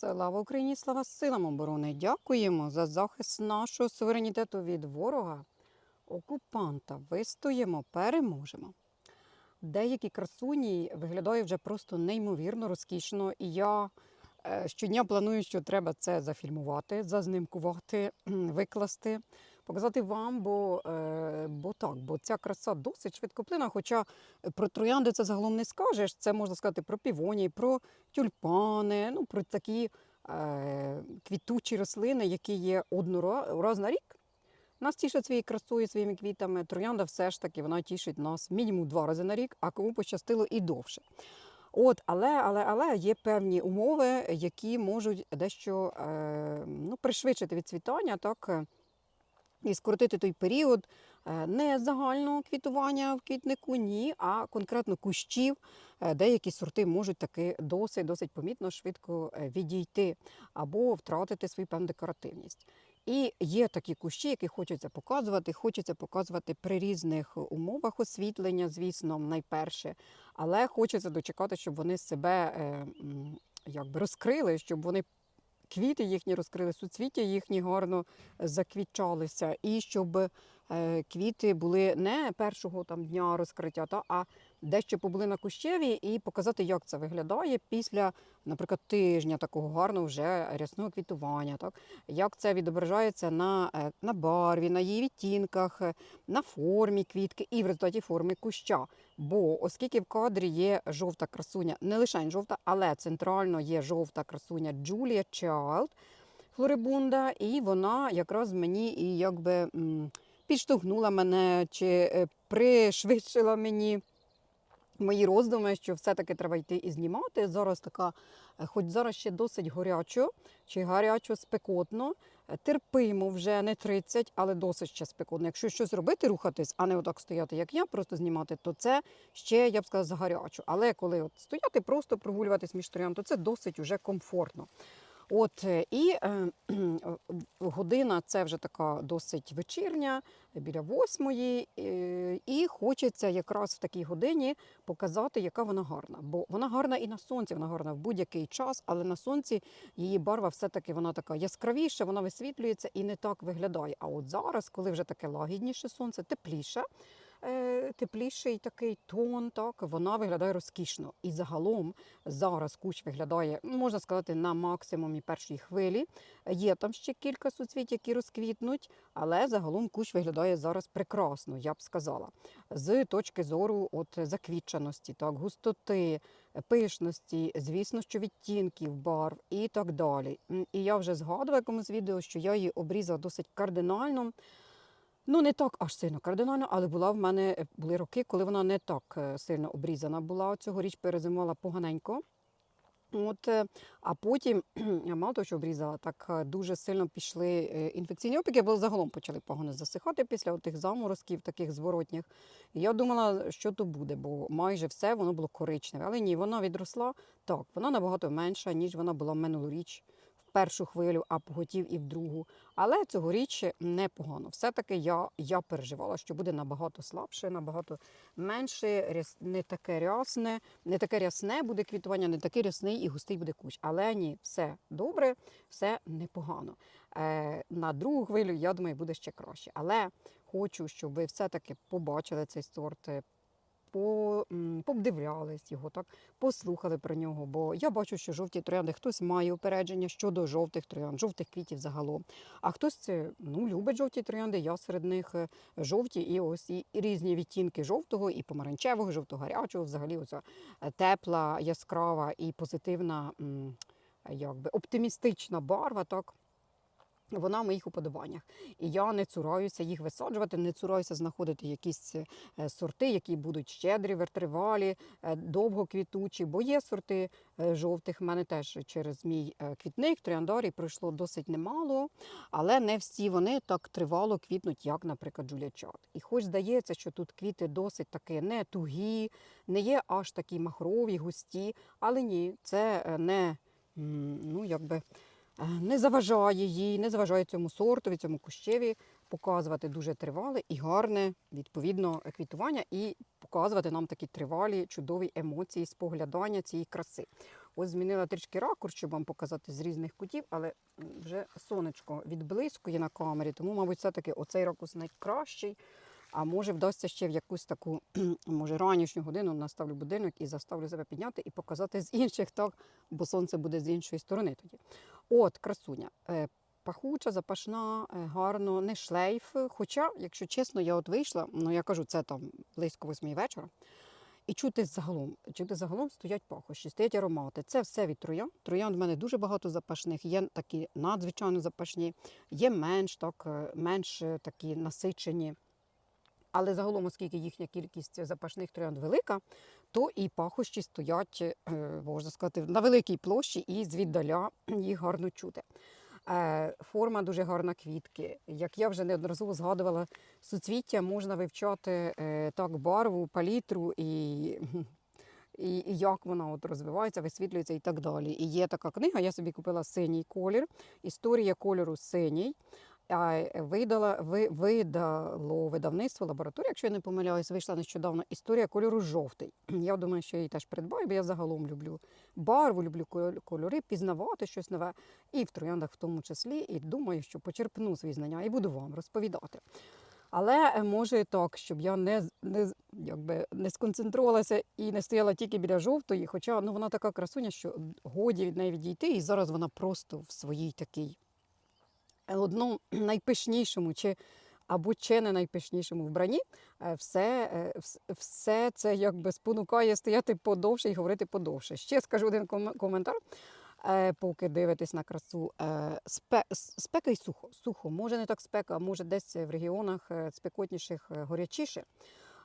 Слава Україні, слава силам оборони! Дякуємо за захист нашого суверенітету від ворога, окупанта. Вистоїмо, переможемо. Деякі красуні виглядають вже просто неймовірно розкішно, і я е, щодня планую, що треба це зафільмувати, зазнимкувати, викласти, показати вам, бо, е, бо так, бо ця краса досить швидкоплинна. Хоча про троянди це загалом не скажеш. Це можна сказати про півонії, про тюльпани, ну про такі е, квітучі рослини, які є однора- раз на рік. Нас тішать своєю красою, своїми квітами. Троянда все ж таки вона тішить нас мінімум два рази на рік, а кому пощастило і довше. От, але, але, але є певні умови, які можуть дещо е, ну, пришвидшити відцвітання, так, е, і скоротити той період е, не загального квітування в квітнику, ні, а конкретно кущів. Е, Деякі сорти можуть таки досить досить помітно швидко е, відійти або втратити свою певну декоративність. І є такі кущі, які хочеться показувати. Хочеться показувати при різних умовах освітлення, звісно, найперше. Але хочеться дочекати, щоб вони себе якби розкрили, щоб вони квіти їхні розкрили, суцвіття їхні гарно заквітчалися, і щоб е, квіти були не першого там дня розкриття, та, а дещо побули на кущеві і показати, як це виглядає після, наприклад, тижня такого гарного вже рясного квітування. Так? Як це відображається на, е, на барві, на її відтінках, е, на формі квітки і в результаті форми куща. Бо оскільки в кадрі є жовта красуня, не лише жовта, але центрально є жовта красуня Джулія Чайлд Флорибунда, і вона якраз мені і якби підштовхнула мене чи е, пришвидшила мені мої роздуми, що все-таки треба йти і знімати. Зараз така, е, хоч зараз ще досить горячо, чи гарячо, спекотно. Терпимо вже не 30, але досить ще спекотно. Якщо щось робити, рухатись, а не отак стояти, як я, просто знімати, то це ще, я б сказала, загарячо. Але коли от стояти, просто прогулюватись між троян, то це досить уже комфортно. От е, і е, година це вже така досить вечірня, біля восьмої, е, і хочеться якраз в такій годині показати, яка вона гарна. Бо вона гарна і на сонці, вона гарна в будь-який час, але на сонці її барва все-таки вона така яскравіша, вона висвітлюється і не так виглядає. А от зараз, коли вже таке лагідніше сонце, тепліше. Е, Тепліший такий тон, так вона виглядає розкішно. І загалом зараз кущ виглядає, можна сказати, на максимумі першої хвилі. Є там ще кілька суцвіт, які розквітнуть, але загалом кущ виглядає зараз прекрасно, я б сказала. З точки зору от заквітченості, так, густоти, пишності, звісно, що відтінків, барв і так далі. І я вже згадувала в якомусь відео, що я її обрізала досить кардинально. Ну, не так аж сильно кардинально, але була в мене е, були роки, коли вона не так е, сильно обрізана була. Цьогоріч перезимувала поганенько. От, е, а потім, я мало того, що обрізала, так дуже сильно пішли інфекційні опіки, бо загалом почали погано засихати після тих заморозків, таких зворотніх. Я думала, що то буде, бо майже все воно було коричневе. Але ні, вона відросла так, вона набагато менша, ніж вона була минулоріч першу хвилю, а поготів і в другу. Але цьогоріч непогано. Все-таки я, я переживала, що буде набагато слабше, набагато менше, не таке рясне, не таке рясне буде квітування, не такий рясний і густий буде кущ. Але ні, все добре, все непогано. Е, на другу хвилю, я думаю, буде ще краще. Але хочу, щоб ви все-таки побачили цей сорт. По, м, його, так послухали про нього. Бо я бачу, що жовті троянди хтось має упередження щодо жовтих троянд, жовтих квітів загалом. А хтось це ну любить жовті троянди. Я серед них е, жовті і ось і різні відтінки жовтого, і помаранчевого, і жовто-гарячого. Взагалі, оця е, тепла, яскрава і позитивна, якби оптимістична барва. Так. Вона в моїх уподобаннях. І я не цураюся їх висаджувати, не цураюся знаходити якісь е, сорти, які будуть щедрі, вертривалі, е, довгоквітучі, бо є сорти е, жовтих. В мене теж через мій квітник, трояндарій пройшло досить немало, але не всі вони так тривало квітнуть, як, наприклад, джулячат. І хоч здається, що тут квіти досить таки не тугі, не є аж такі махрові, густі, але ні, це не ну, якби не заважає їй, не заважає цьому сортові, цьому кущеві показувати дуже тривале і гарне, відповідно, квітування і показувати нам такі тривалі, чудові емоції споглядання цієї краси. Ось змінила трішки ракурс, щоб вам показати з різних кутів, але вже сонечко відблискує на камері, тому, мабуть, все-таки оцей ракурс найкращий. А може вдасться ще в якусь таку, може, ранішню годину наставлю будильник і заставлю себе підняти і показати з інших, так, бо сонце буде з іншої сторони тоді. От, красуня. Е, Пахуча, запашна, е, гарно, не шлейф. Хоча, якщо чесно, я от вийшла, ну я кажу, це там близько восьмої вечора. І чути загалом, чути загалом стоять пахощі, стоять аромати. Це все від троян. Троян в мене дуже багато запашних, є такі надзвичайно запашні, є менш так, е, менш такі насичені. Але загалом, оскільки їхня кількість запашних троянд велика, то і пахощі стоять, е, можна сказати, на великій площі і звіддаля їх гарно чути. Е, Форма дуже гарна квітки. Як я вже неодноразово згадувала, суцвіття можна вивчати е, так барву, палітру і, і, як вона от розвивається, висвітлюється і так далі. І є така книга, я собі купила синій колір, історія кольору синій. А, Видала, ви, видало видавництво лабораторія, якщо я не помиляюсь, вийшла нещодавно історія кольору жовтий. Я думаю, що її теж придбаю, бо я загалом люблю барву, люблю кольор- кольори, пізнавати щось нове, і в трояндах в тому числі. І думаю, що почерпну свої знання і буду вам розповідати. Але е, може так, щоб я не, не, якби, не сконцентрувалася і не стояла тільки біля жовтої, хоча ну, вона така красуня, що годі від неї відійти, і зараз вона просто в своїй такій е, одному найпишнішому чи або чи не найпишнішому вбранні, е, все, е, все це якби спонукає стояти подовше і говорити подовше. Ще скажу один коментар. Е, Поки дивитесь на красу, Е, спека і сухо. Сухо, може не так спека, а може десь в регіонах е, спекотніших е, горячіше. Е,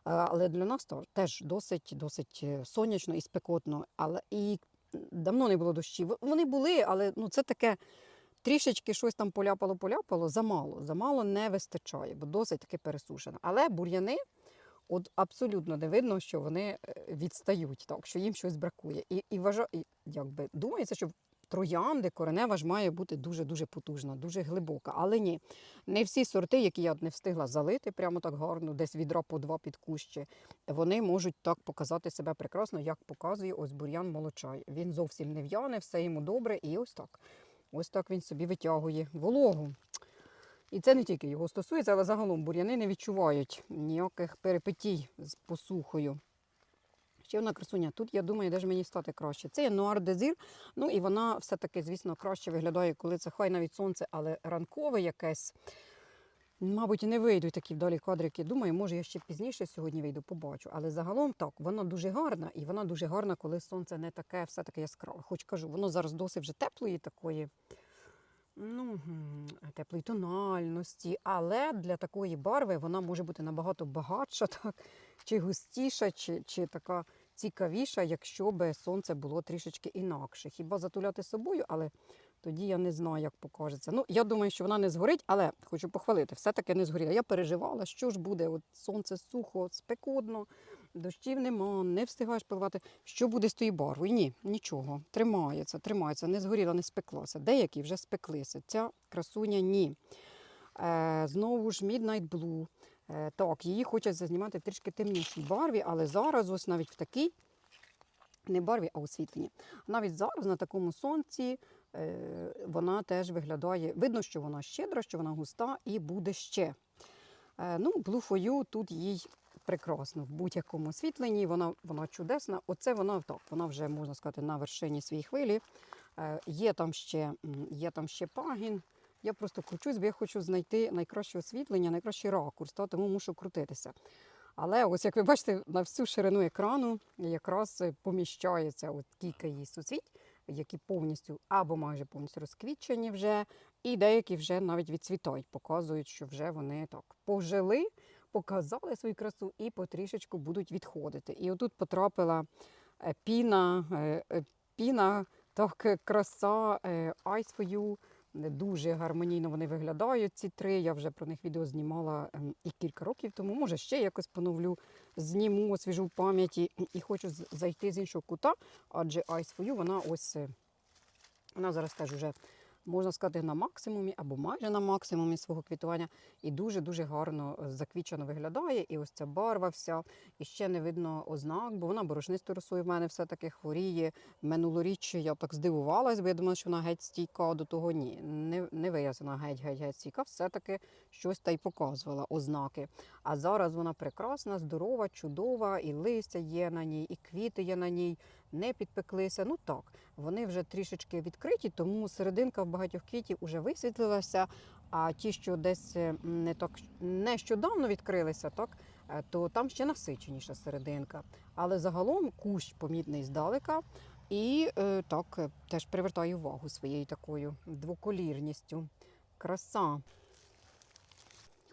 Але для нас теж досить, досить е, сонячно і спекотно. Але і давно не було дощів. Вони були, але ну це таке трішечки щось там поляпало-поляпало, замало. Замало не вистачає, бо досить таки пересушено. Але бур'яни, от абсолютно не видно, що вони е, відстають, так, що їм щось бракує. І, і, вважа, і якби думається, що троянди коренева ж має бути дуже-дуже потужна, дуже глибока. Але ні, не всі сорти, які я не встигла залити прямо так гарно, десь відра по два під кущі, вони можуть так показати себе прекрасно, як показує ось бур'ян молочай. Він зовсім не в'яне, все йому добре, і ось так. Ось так він собі витягує вологу. І це не тільки його стосується, але загалом бур'яни не відчувають ніяких перепитій з посухою. Ще одна красуня. Тут, я думаю, де ж мені стати краще. Це є Нуар Дезір. Ну і вона все-таки, звісно, краще виглядає, коли це хай навіть сонце, але ранкове якесь. Мабуть, не вийдуть такі вдалі кадрики. Думаю, може, я ще пізніше сьогодні вийду, побачу. Але загалом так, вона дуже гарна, і вона дуже гарна, коли сонце не таке, все таке яскраве. Хоч кажу, воно зараз досить вже теплої такої, ну, теплої тональності, але для такої барви вона може бути набагато багатша, так, чи густіша, чи, чи така цікавіша, якщо би сонце було трішечки інакше. Хіба затуляти собою, але тоді я не знаю, як покажеться. Ну, я думаю, що вона не згорить, але хочу похвалити, все-таки не згоріла. Я переживала, що ж буде, от сонце сухо, спекотно, дощів нема, не встигаєш поливати. Що буде з тією барвою? Ні, нічого. Тримається, тримається, не згоріла, не спеклася. Деякі вже спеклися. Ця красуня ні. Е, знову ж Midnight Blue. Е, так, її хочуть зазнімати в трішки темнішій барві, але зараз, ось навіть в такій, не барві, а освітленні. Навіть зараз на такому сонці вона теж виглядає. Видно, що вона щедра, що вона густа і буде ще. Е, ну, You тут їй прекрасно в будь-якому освітленні. Вона, вона чудесна. Оце вона так, вона вже можна сказати на вершині своєї хвилі. Е, є, там ще, є там ще пагін. Я просто кручусь, бо я хочу знайти найкраще освітлення, найкращий ракурс, та, тому мушу крутитися. Але ось як ви бачите, на всю ширину екрану якраз е, поміщається от кілька її суцвіть, які повністю або майже повністю розквітчені вже, і деякі вже навіть відцвітають, показують, що вже вони так пожили, показали свою красу і потрішечку будуть відходити. І отут потрапила е, піна, е, е, піна, так краса е, You. Дуже гармонійно вони виглядають, ці три. Я вже про них відео знімала ем, і кілька років тому. Може, ще якось поновлю, зніму, освіжу в пам'яті і хочу зайти з іншого кута, адже for вона ось е, вона зараз теж уже можна сказати, на максимумі або майже на максимумі свого квітування. І дуже-дуже гарно е, заквічено виглядає. І ось ця барва вся, і ще не видно ознак, бо вона борошнистою росою в мене все-таки хворіє. Минулоріч я так здивувалась, бо я думала, що вона геть стійка до того. Ні, не, не вияснена геть-геть-геть стійка, все-таки щось та й показувала ознаки. А зараз вона прекрасна, здорова, чудова, і листя є на ній, і квіти є на ній, не підпеклися. Ну так, вони вже трішечки відкриті, тому серединка в багатьох квітів вже висвітлилася. А ті, що десь е, не так нещодавно відкрилися, так е, то там ще насиченіша серединка. Але загалом кущ помітний здалека. І е, так теж привертає увагу своєю такою двоколірністю. Краса.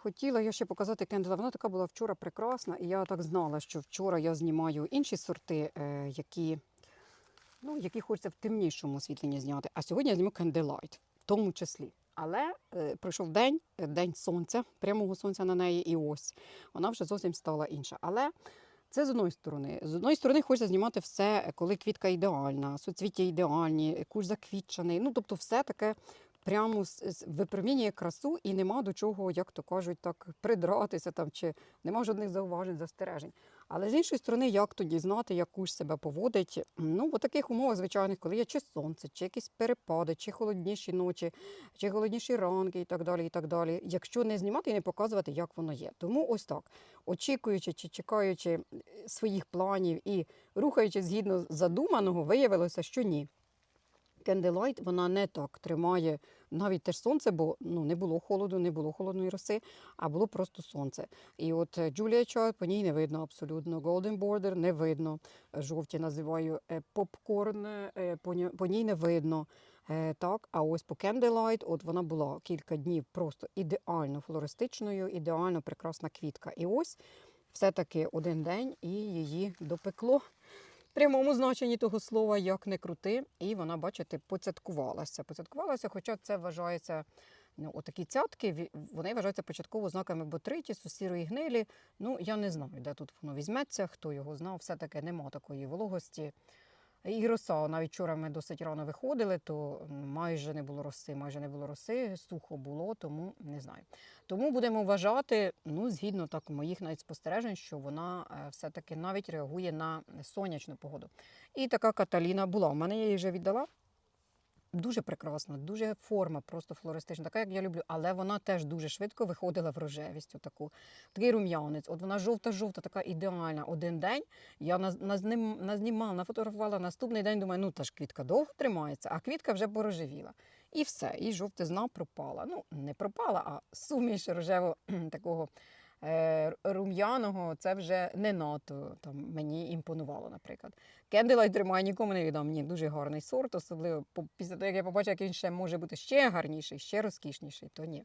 Хотіла я ще показати кендела. Вона така була вчора прекрасна, і я так знала, що вчора я знімаю інші сорти, е, які, ну, які хочеться в темнішому освітленні зняти. А сьогодні я зніму кенделайт, в тому числі. Але е, пройшов день, е, день сонця, прямого сонця на неї, і ось вона вже зовсім стала інша. Але це з одної сторони. З одної сторони, хочеться знімати все, коли квітка ідеальна, суцвіття ідеальні, кущ заквітчений. Ну, тобто, все таке прямо випромінює красу і нема до чого, як то кажуть, так придратися там, чи нема жодних зауважень, застережень. Але з іншої сторони, як тоді знати, як кущ себе поводить? Ну, в таких умовах, звичайних, коли є чи сонце, чи якісь перепади, чи холодніші ночі, чи холодніші ранки і так далі. і так далі. Якщо не знімати і не показувати, як воно є. Тому ось так, очікуючи чи чекаючи е, своїх планів і рухаючись згідно задуманого, виявилося, що ні. Кенделайт вона не так тримає навіть теж сонце, бо ну не було холоду, не було холодної роси, а було просто сонце. І от е, Джулія Чай по ній не видно абсолютно. Golden Border не видно. Е, Жовті називаю е, попкорн, е, по ній- не видно. Е, Так, а ось по Candlelight, от вона була кілька днів просто ідеально флористичною, ідеально прекрасна квітка. І ось все-таки один день і її допекло прямому значенні того слова, як не крути, і вона, бачите, поцяткувалася. Поцяткувалася, хоча це вважається. Ну, отакі цятки, вони вважаються початково знаками ботритісу, сірої гнилі. Ну, я не знаю, де тут воно візьметься, хто його знав, все-таки нема такої вологості. І роса, навіть вчора ми досить рано виходили, то майже не було роси, майже не було роси, сухо було, тому не знаю. Тому будемо вважати, ну, згідно так моїх навіть спостережень, що вона е, все-таки навіть реагує на сонячну погоду. І така Каталіна була. У мене я її вже віддала. Дуже прекрасна, дуже форма, просто флористична, така, як я люблю, але вона теж дуже швидко виходила в рожевість. Отаку. Такий рум'янець. От вона жовта-жовта, така ідеальна. Один день я назнімала, нафотографувала наступний день. Думаю, ну та ж квітка довго тримається, а квітка вже порожевіла. І все, і жовтизна пропала. Ну, не пропала, а суміш рожево такого рум'яного, це вже не надто там, мені імпонувало, наприклад. Кенделайт тримаю, нікому не віддам. Ні, дуже гарний сорт, особливо після того, як я побачила, як він ще може бути ще гарніший, ще розкішніший, то ні.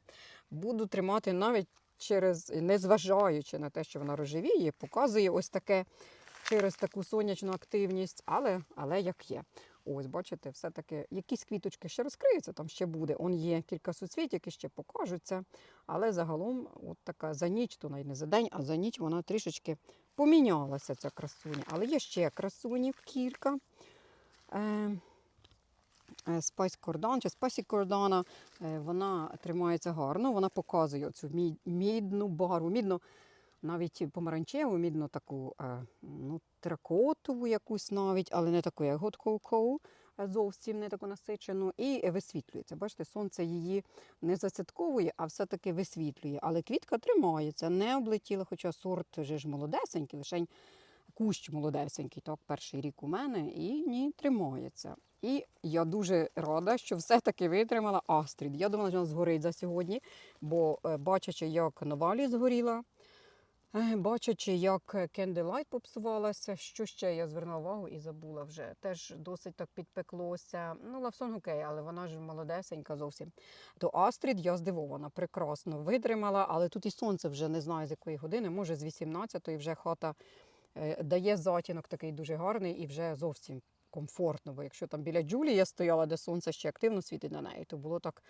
Буду тримати навіть через, незважаючи на те, що вона рожевіє, показує ось таке через таку сонячну активність, але, але як є. Ось, бачите, все-таки якісь квіточки ще розкриються, там ще буде. Он є кілька суцвіт, які ще покажуться. Але загалом, от така за ніч, то навіть не за день, а за ніч вона трішечки помінялася, ця красуня. Але є ще красунів кілька. Е, е, Спайс Кордан чи Спасі Кордана, е, вона тримається гарно, вона показує цю мідну барву, мідну, навіть помаранчеву, мідну таку е, ну, теракотову якусь навіть, але не таку, як е, зовсім не таку насичену, і висвітлюється. Бачите, сонце її не зацятковує, а все-таки висвітлює. Але квітка тримається, не облетіла, хоча сорт вже ж молодесенький, лишень кущ молодесенький, так, перший рік у мене, і ні, тримається. І я дуже рада, що все-таки витримала Астрід. Я думала, що вона згорить за сьогодні, бо е, бачачи, як Новалі згоріла, бачачи, як Кенделайт попсувалася, що ще я звернула увагу і забула вже. Теж досить так підпеклося. Ну, Лавсон окей, але вона ж молодесенька зовсім. То Астрід я здивована, прекрасно витримала, але тут і сонце вже не знаю з якої години, може з 18-ї вже хата е, дає затінок такий дуже гарний і вже зовсім комфортно. Бо якщо там біля Джулі я стояла, де сонце ще активно світить на неї, то було так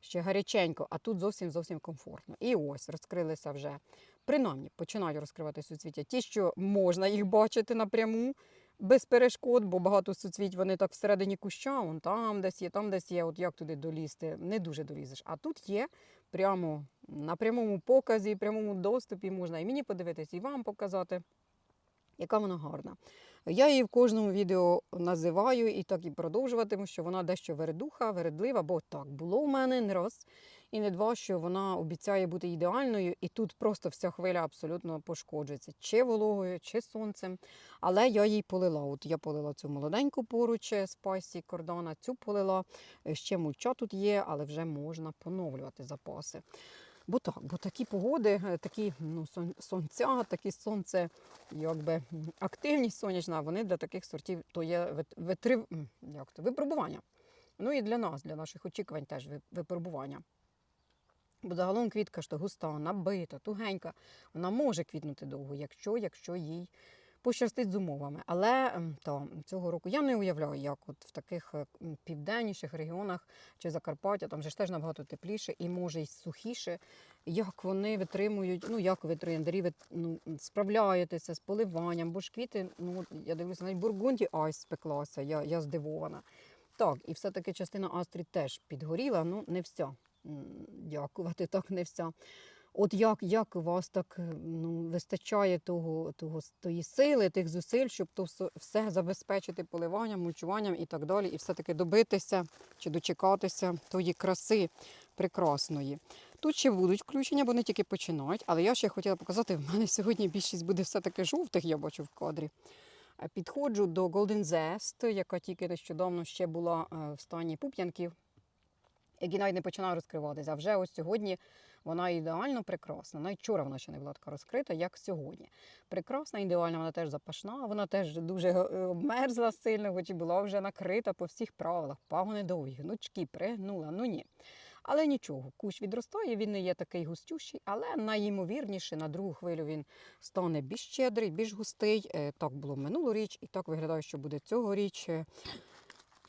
ще гаряченько, а тут зовсім зовсім комфортно. І ось розкрилися вже. Принаймні починають розкривати суцвіття. Ті, що можна їх бачити напряму, без перешкод, бо багато суцвіть вони так всередині куща, вон там десь є, там десь є. От як туди долізти, не дуже долізеш. А тут є прямо на прямому показі, прямому доступі можна і мені подивитись, і вам показати, яка вона гарна. Я її в кожному відео називаю і так і продовжуватиму, що вона дещо вередуха, вередлива, бо так було у мене не раз і не два, що вона обіцяє бути ідеальною, і тут просто вся хвиля абсолютно пошкоджується, чи вологою, чи сонцем. Але я їй полила. От я полила цю молоденьку поруч з пасі кордона, цю полила. Е, Ще мульча тут є, але вже можна поновлювати запаси. Бо так, бо такі погоди, е, такі ну, сонця, такі сонце, якби активність сонячна, вони для таких сортів то є витрив, як то, випробування. Ну і для нас, для наших очікувань теж випробування. Бо загалом квітка ж то густа, набита, тугенька. Вона може квітнути довго, якщо, якщо їй пощастить з умовами. Але ем, та, цього року я не уявляю, як от в таких е, південніших регіонах чи Закарпаття, там же ж теж набагато тепліше і може й сухіше. Як вони витримують, ну як ви трояндарі ну, справляєтеся з поливанням, бо ж квіти, ну я дивлюся, навіть бургунді айс спеклася, я, я здивована. Так, і все-таки частина астрі теж підгоріла, ну не вся. Дякувати, так не вся. От як, як у вас так ну, вистачає того, того, тої сили, тих зусиль, щоб то все, все забезпечити поливанням, мульчуванням і так далі, і все-таки добитися чи дочекатися тої краси прекрасної. Тут ще будуть включення, бо вони тільки починають, але я ще хотіла показати, в мене сьогодні більшість буде все-таки жовтих, я бачу в кадрі. Е, Підходжу до Golden Zest, яка тільки нещодавно ще була е, в стані пуп'янків, які навіть не починає розкриватися. А вже ось сьогодні вона ідеально прекрасна. Навіть вчора вона ще не була така розкрита, як сьогодні. Прекрасна, ідеальна, вона теж запашна, вона теж дуже е, обмерзла сильно, хоч і була вже накрита по всіх правилах. Пагони довгі, гнучки, пригнула, ну ні. Але нічого, кущ відростає, він не є такий густющий, але найімовірніше на другу хвилю він стане більш щедрий, більш густий. Е, Так було минулоріч, і так виглядає, що буде цьогоріч.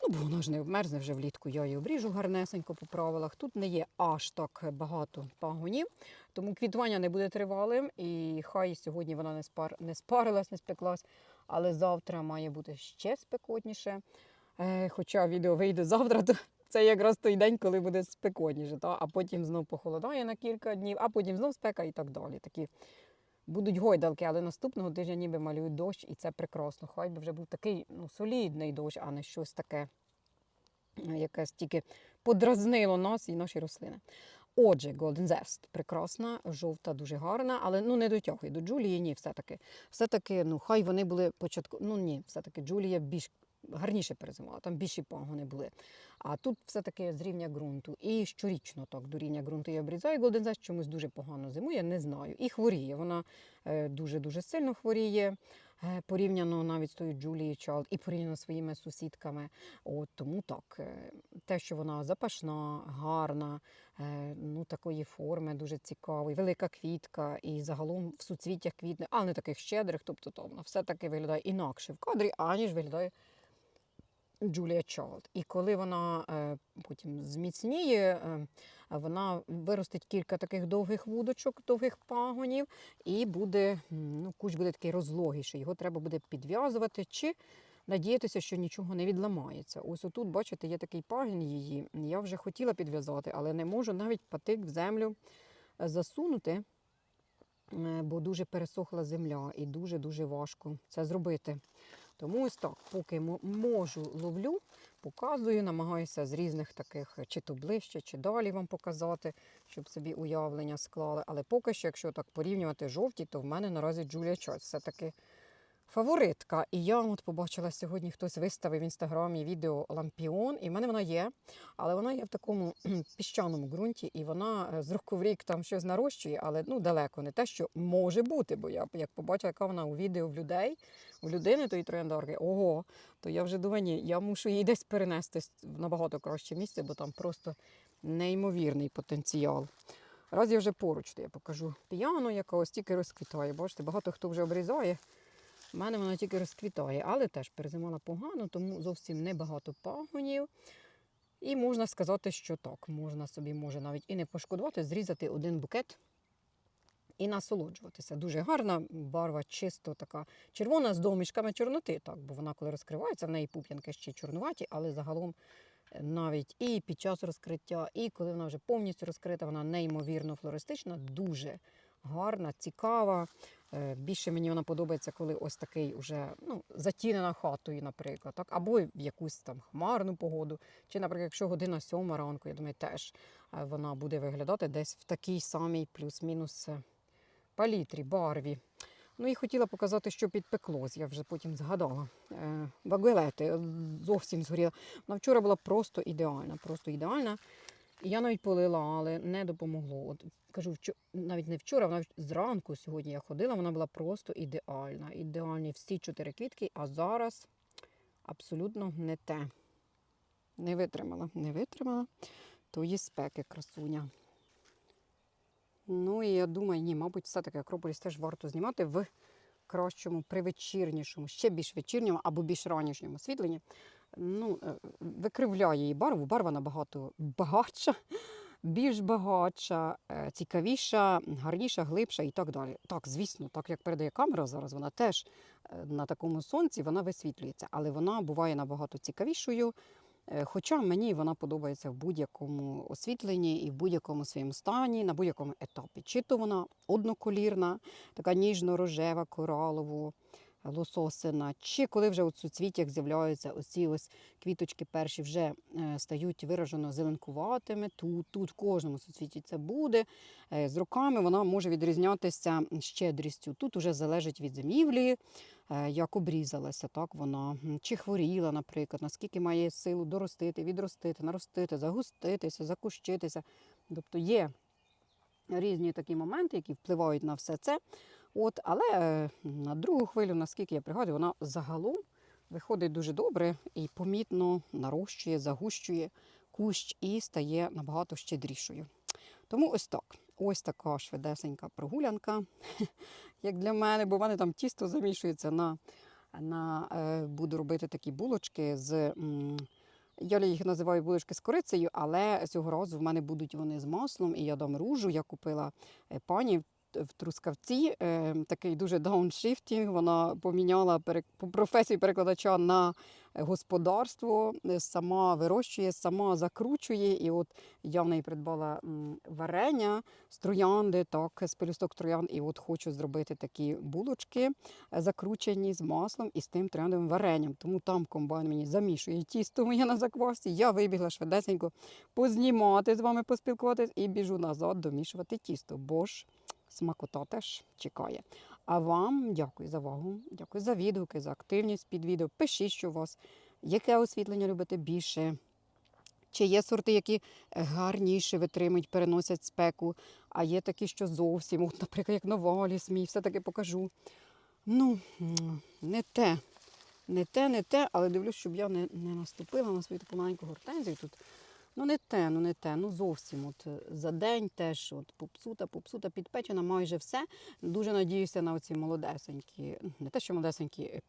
Ну, бо вона ж не обмерзне вже влітку, я її обріжу гарнесенько по правилах. Тут не є аж так багато пагонів, тому квітування не буде тривалим. І хай сьогодні вона не, спар... не спарилась, не спеклась, але завтра має бути ще спекотніше. Е, хоча відео вийде завтра, то це якраз той день, коли буде спекотніше. Та? А потім знов похолодає на кілька днів, а потім знов спека і так далі. Такі будуть гойдалки, але наступного тижня ніби малюють дощ, і це прекрасно. Хай би вже був такий ну, солідний дощ, а не щось таке, е, яке стільки подразнило нас і наші рослини. Отже, Golden Zest прекрасна, жовта, дуже гарна, але ну не дотягує до Джулії. Ні, все-таки. Все-таки, ну хай вони були початку. Ну ні, все-таки Джулія більш гарніше перезимувала, там більші пагони були. А тут все-таки з рівня ґрунту. І щорічно так до рівня ґрунту я обрізаю. Golden Zest чомусь дуже погано зимує, не знаю. І хворіє. Вона дуже-дуже сильно хворіє. е, Порівняно навіть з тою Джулією Чалд і порівняно зі своїми сусідками. От тому так, е, те, що вона запашна, гарна, е, ну такої форми, дуже цікавої, велика квітка, і загалом в суцвіттях квітне, але не таких щедрих. Тобто то вона все таки виглядає інакше в кадрі, аніж виглядає Джулія Чалд. І коли вона е, потім зміцніє, е, вона виростить кілька таких довгих вудочок, довгих пагонів, і буде, ну, кущ буде такий розлогіший. Його треба буде підв'язувати чи надіятися, що нічого не відламається. Ось отут, бачите, є такий пагін її. Я вже хотіла підв'язати, але не можу навіть патик в землю е, засунути. Бо дуже пересохла земля і дуже-дуже важко це зробити. Тому ось так, поки мо- можу, ловлю, показую, намагаюся з різних таких, чи то ближче, чи далі вам показати, щоб собі уявлення склали. Але поки що, якщо так порівнювати жовті, то в мене наразі Джулія Чойс все-таки фаворитка. І я от побачила сьогодні, хтось виставив в інстаграмі відео лампіон, і в мене вона є, але вона є в такому піщаному ґрунті, і вона е, з року в рік там щось нарощує, але ну далеко не те, що може бути. Бо я як побачила, яка вона у відео в людей, у людини тої трояндарки, ого, то я вже думаю, ні, я мушу її десь перенести в набагато краще місце, бо там просто неймовірний потенціал. Раз я вже поруч, то я покажу піану, яка ось тільки розквітає. Бачите, багато хто вже обрізає. У мене вона тільки розквітає, але теж перезимала погано, тому зовсім небагато пагонів. І можна сказати, що так, можна собі може навіть і не пошкодувати, зрізати один букет і насолоджуватися. Дуже гарна барва, чисто така червона з домішками чорноти, так, бо вона, коли розкривається, в неї пуп'янки ще чорнуваті, але загалом е, навіть і під час розкриття, і коли вона вже повністю розкрита, вона неймовірно флористична, дуже гарна, цікава. Е, Більше мені вона подобається, коли ось такий уже ну, затінена хатою, наприклад, так? або в якусь там хмарну погоду. Чи, наприклад, якщо година сьома ранку, я думаю, теж е, вона буде виглядати десь в такій самій плюс-мінус е, палітрі, барві. Ну і хотіла показати, що підпеклось. Я вже потім згадала. Вагуелети е, зовсім згоріла. Вона вчора була просто ідеальна, просто ідеальна. Я навіть полила, але не допомогло. От кажу, навіть не вчора, вона зранку сьогодні я ходила, вона була просто ідеальна. Ідеальні всі чотири квітки, а зараз абсолютно не те. Не витримала, не витримала тої спеки красуня. Ну і я думаю, ні, мабуть, все-таки Акрополіс теж варто знімати в кращому, привечірнішому, ще більш вечірньому або більш ранішньому освітленні. Ну, е, викривляє її барву. Барва набагато багатша, більш багатша, е, цікавіша, гарніша, глибша і так далі. Так, звісно, так як передає камера зараз, вона теж е, на такому сонці вона висвітлюється, але вона буває набагато цікавішою. Хоча мені вона подобається в будь-якому освітленні і в будь-якому своєму стані, на будь-якому етапі. Чи то вона одноколірна, така ніжно-рожева, коралово, лососина, чи коли вже у суцвіттях з'являються оці ось квіточки перші вже е, стають виражено зеленкуватими. Тут, тут в кожному суцвіті це буде. Е, З роками вона може відрізнятися щедрістю. Тут уже залежить від зимівлі, е, як обрізалася, так вона чи хворіла, наприклад, наскільки має силу доростити, відростити, наростити, загуститися, закущитися. Тобто є різні такі моменти, які впливають на все це. От, але на другу хвилю, наскільки я пригадую, вона загалом виходить дуже добре і помітно нарощує, загущує кущ і стає набагато щедрішою. Тому ось так. Ось така швидесенька прогулянка, як для мене, бо в мене там тісто замішується на, на е, буду робити такі булочки з. м, я їх називаю булочки з корицею, але цього разу в мене будуть вони з маслом, і я дам ружу. Я купила е, пані в- Трускавці, е, такий дуже дауншифтінг. Вона поміняла професію перекладача на е, господарство, е, сама вирощує, сама закручує. І от я в неї придбала варення з троянди, так, з пелюсток троянд. І от хочу зробити такі булочки е, закручені з маслом і з тим трояндовим варенням. Тому там комбайн мені замішує тісто моє на заквасці. Я вибігла швидесенько познімати з вами, поспілкуватись і біжу назад домішувати тісто. Бо ж смакота теж чекає. А вам дякую за увагу, дякую за відгуки, за активність під відео. Пишіть, що у вас, яке освітлення любите більше. Чи є сорти, які гарніше витримують, переносять спеку, а є такі, що зовсім, от, наприклад, як Новаліс мій, все-таки покажу. Ну, не те, не те, не те, але дивлюсь, щоб я не, не наступила на свою таку маленьку гортензію тут. Ну, не те, ну не те, ну зовсім. От е, за день теж от попсута, попсута, підпечена, майже все. Дуже надіюся на оці молодесенькі, не те, що молодесенькі е,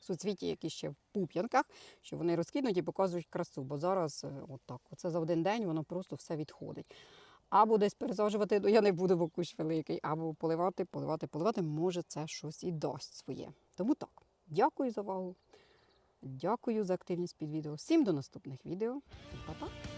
суцвіті, які ще в пуп'янках, що вони розкинуть і показують красу. Бо зараз е, от оце за один день воно просто все відходить. Або десь пересаджувати, ну я не буду, бо кущ великий, або поливати, поливати, поливати, може це щось і дасть своє. Тому так, дякую за увагу. Дякую за активність під відео. Всім до наступних відео. Па-па!